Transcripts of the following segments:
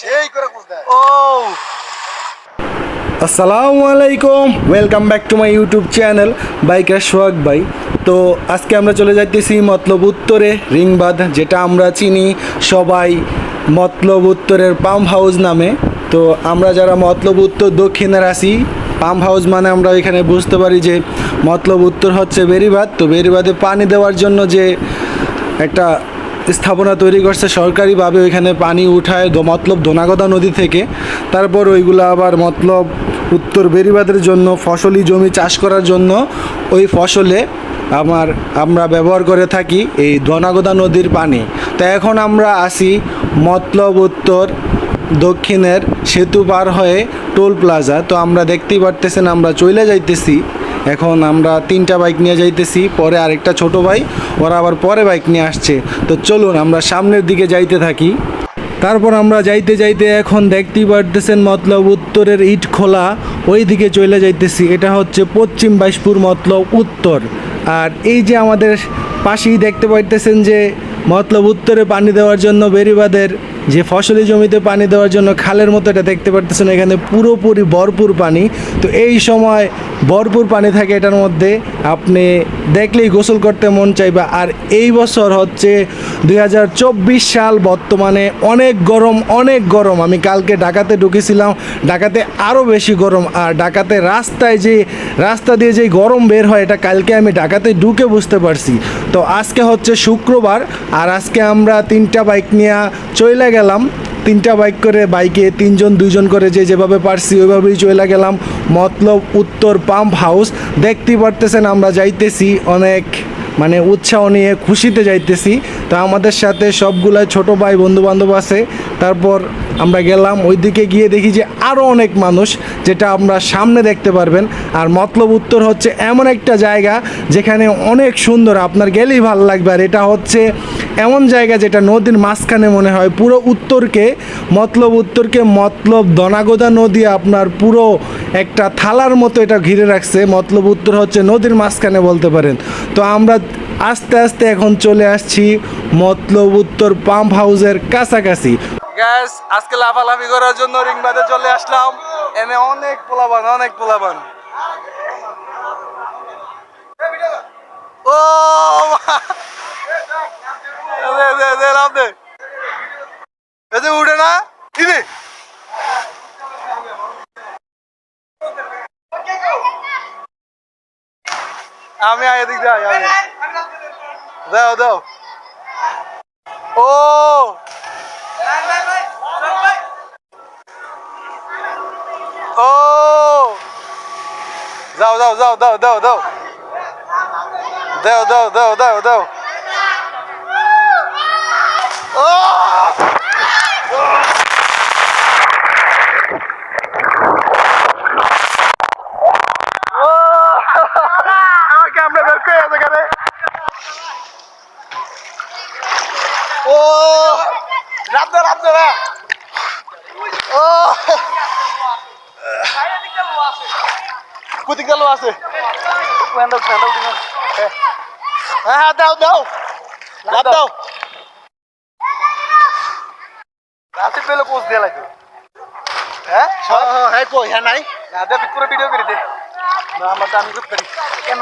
সেই করে খোঁজ দেয়। ও। আসসালামু আলাইকুম welcome back to my YouTube channel biker Sohag ভাই। তো আজকে আমরা চলে যাইতেছি মতলব উত্তরে রিংবাদ যেটা আমরা চিনি সবাই মতলব উত্তরের পাম্প হাউস নামে। তো আমরা যারা মতলব উত্তর দক্ষিণের আসি পাম্প হাউস মানে আমরা এখানে বুঝতে পারি যে মতলব উত্তর হচ্ছে বেরিবাদ। তো বেরিবাদে পানি দেওয়ার জন্য যে একটা স্থাপনা তৈরি করছে সরকারিভাবে। ওইখানে পানি উঠায় মতলব ধনাগদা নদী থেকে। তারপর ওইগুলো আবার মতলব উত্তর বেরিবাদের জন্য, ফসলি জমি চাষ করার জন্য ওই ফসলে আমার, আমরা ব্যবহার করে থাকি এই ধনাগদা নদীর পানি। তো এখন আমরা আসি মতলব উত্তর দক্ষিণের সেতু পার হয়ে টোল প্লাজা। তো আমরা দেখতেই পারতেছেন, আমরা চলে যাইতেছি। এখন আমরা তিনটা বাইক নিয়ে যাইতেছি, পরে আরেকটা ছোট ভাই ওরা আবার পরে বাইক নিয়ে আসছে। তো চলুন, আমরা সামনের দিকে যাইতে থাকি। তারপর আমরা যাইতে যাইতে এখন দেখতেই পারতেছেন মতলব উত্তরের ইট খোলা ওই দিকে চলে যাইতেছি। এটা হচ্ছে পশ্চিম বাইশপুর মতলব উত্তর। আর এই যে আমাদের পাশেই দেখতে পাইতেছেন যে মতলব উত্তরে পানি দেওয়ার জন্য বেরিবাদের যে ফসলি জমিতে পানি দেওয়ার জন্য খালের মতো এটা দেখতে পারতেছেন, এখানে পুরোপুরি ভরপুর পানি। তো এই সময় ভরপুর পানি থাকে এটার মধ্যে আপনি দেখলেই গোসল করতে মন চাইবে। আর এই বছর হচ্ছে দু হাজার চব্বিশ সাল বর্তমানে অনেক গরম অনেক গরম। আমি কালকে ঢাকাতে ঢুকেছিলাম, ঢাকাতে আরও বেশি গরম। আর ঢাকাতে রাস্তায় যে, রাস্তা দিয়ে যে গরম বের হয়, এটা কালকে আমি ঢাকাতে ঢুকে বুঝতে পারছি। তো আজকে হচ্ছে শুক্রবার, আর আজকে আমরা তিনটা বাইক নিয়ে চলে গেলাম, তিনটা বাইক করে বাইকে তিনজন, দুইজন করে যে যেভাবে পারছি ওইভাবেই চলে গেলাম। মতলব উত্তর পাম্প হাউস দেখতে পারতেছেন আমরা যাইতেছি, অনেক মানে উৎসাহ নিয়ে খুশিতে যাইতেছি। তো আমাদের সাথে সবগুলাই ছোট ভাই বন্ধু বান্ধব আছে। তারপর আমরা গেলাম, ওইদিকে গিয়ে দেখি যে আরও অনেক মানুষ, যেটা আমরা সামনে দেখতে পারবেন। আর মতলব উত্তর হচ্ছে এমন একটা জায়গা যেখানে অনেক সুন্দর, আপনার গেলেই ভালো লাগবে। আর এটা হচ্ছে এমন জায়গা যেটা নদীর মাঝখানে মনে হয়, পুরো উত্তরকে, মতলব উত্তরকে, মতলব দনাগোদা নদী আপনার পুরো একটা থালার মতো এটা ঘিরে রাখছে। মতলব উত্তর হচ্ছে নদীর মাঝখানে বলতে পারেন। তো আমরা আস্তে আস্তে এখন চলে আসছি মতলব উত্তর পাম্প হাউসের কাছাকাছি। গ্যাস আজকে লাফালাফি করার জন্য রিং রিংবাদে চলে আসলাম। এনে অনেক পোলাবান অনেক পোলাবান। ও এই উঠে না, কি আমি এদিক যাই আমি Đâu đâu. Ô! Oh. Ô! Oh. Dâu dâu dâu dâu dâu dâu. Dâu dâu dâu dâu dâu. Ô! Oh. রাত দে ও। কোথেকে গেল আছে? প্যান্ডাল প্যান্ডাল দিন হ্যাঁ হ্যাঁ দাও দাও। লাভ দাও। রাতে পেলে পোস্ট দিয়ে হ্যাঁ? হ্যাঁ কই হ্যাঁ নাই? না দে পুরো ভিডিও করে দে। না আমার আমি পারি। কেন?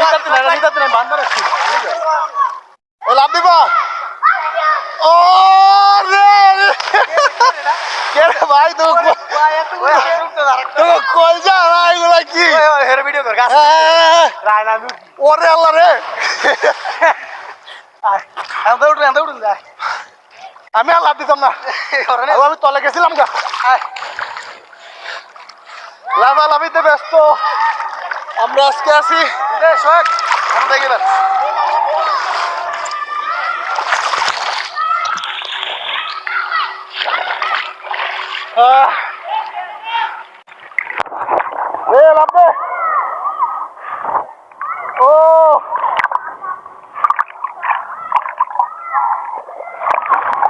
নিতাতে না নিতাতে না ও লাভ দিবা ও রে কে রে ভাই তো যা এগুলা কি? হের ভিডিও কর গাছ। রাই না ওরে আল্লাহ রে। আন্দা উঠুন আন্দা উঠুন যা আমি আর লাভ দিতাম না। আমি তলে গেছিলাম গা। লাভালাভিতে ব্যস্ত। আমরা আজকে আছি। আমরা 네, 랍대. 오.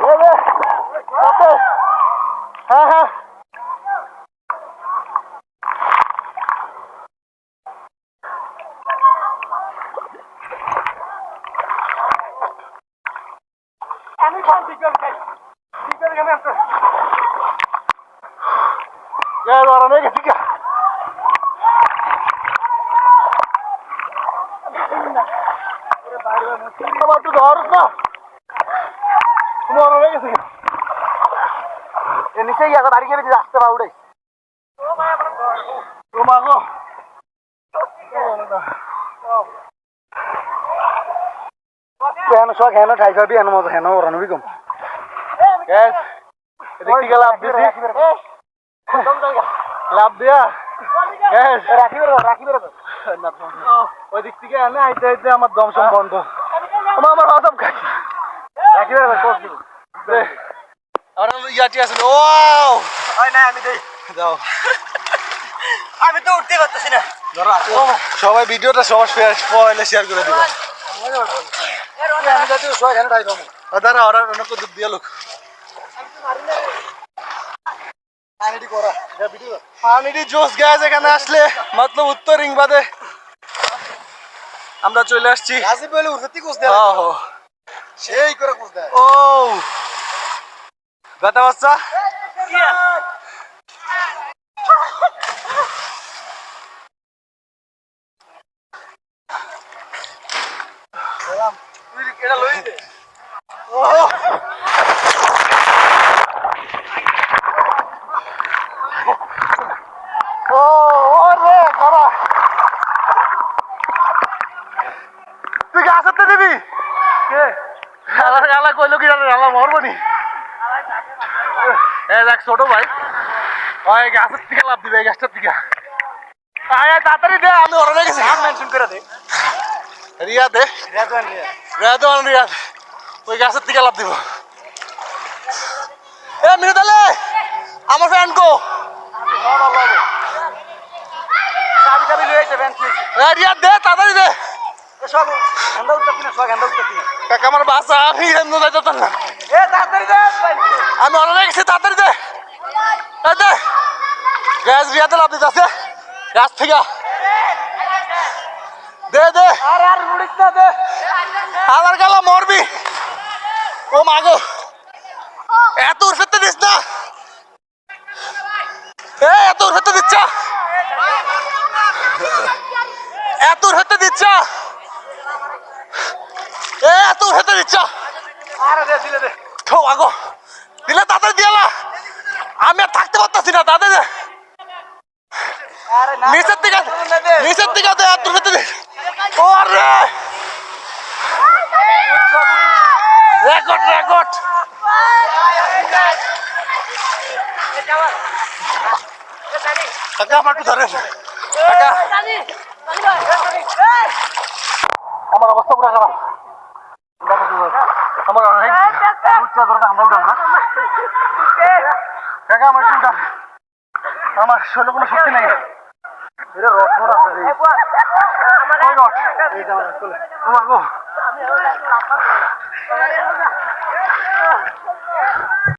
네, 네. 랍대. 하하. Ya, que chica. আমার একটু ধর না তোমার হয়ে গেছে এ নিচে গিয়ে বাড়ি গিয়ে আসতে পারো উঠে তোমার গো হেন সব হেন ঠাই পাবি হেন মতো হেন ওরানো বিকম গ্যাস এদিক থেকে লাভ দিছি লাভ দিয়া। গ্যাস। রাখি বেরো রাখি বেরো ওই দিক থেকে এনে আইতে আইতে আমার দমসম বন্ধ। আমার আমার খাই রাখি বেরো কোচ দিব আর ইয়াটি আছে ও ওই না আমি দেই। দাও। আমি তো উঠতে পারতেছি না। সবাই ভিডিওটা সবার শেয়ার শেয়ার করে দিবা। দাঁড়া ওরা অনেক দুধ দিয়ে লোক। পানিটি জোস গ্যাস এখানে আসলে মতলব উত্তর রিংবাদে আমরা চলে আসছি। সেই করে ও। গাতা বাচ্চা। এটা লই দে। ও ও ওরে বাবা। তুই গাছ হাতে দিবি? কে? গালা গালা কইলো কি জানো গালা মরবো নি। এ দেখ ছোট ভাই। ওই গাছের থেকে লাভ দিবে এই গাছটার থেকে আয় আয়, তাড়াতাড়ি দে আমি ওরা গেছি নাম মেনশন করে দে। রিয়া দে। রেজওয়ান রে রিয়া তো রিয়া ওই গাছের থেকে লাভ দিব। এ আমার ফ্যান কো? আমার বাসা আমি এমন যাইতে না এ তাড়াতাড়ি দে আমি অনেক গেছি তাড়াতাড়ি দে এই দে গ্যাস রিয়াতে লাভ দিতে আছে গাছ থেকে দে দে আর আর উড়িস না দে আমার গেল মরবি ও মাগো এত উঠতে দিস না এ এত উঠতে দিচ্ছ উঠতে দিচ্ছ এ এত উঠতে দিচ্ছ আর দে দিলে দে তো মাগো দিলে তাদের দিয়ালা আমি আর থাকতে পারতাছি না তাদের নিচের দিকে নিচের দিকে এত উঠতে দে ও রে রেকর্ড রেকর্ড কাকা আমার ধরেন কাকা আমার অবস্থা পুরো খারাপ। আমার অনেক উচ্চ দরকার আমরা উঠাম না। কাকা আমার শরীরে কোনো শক্তি নেই। এটা রড রড আছে ওই রড। চলে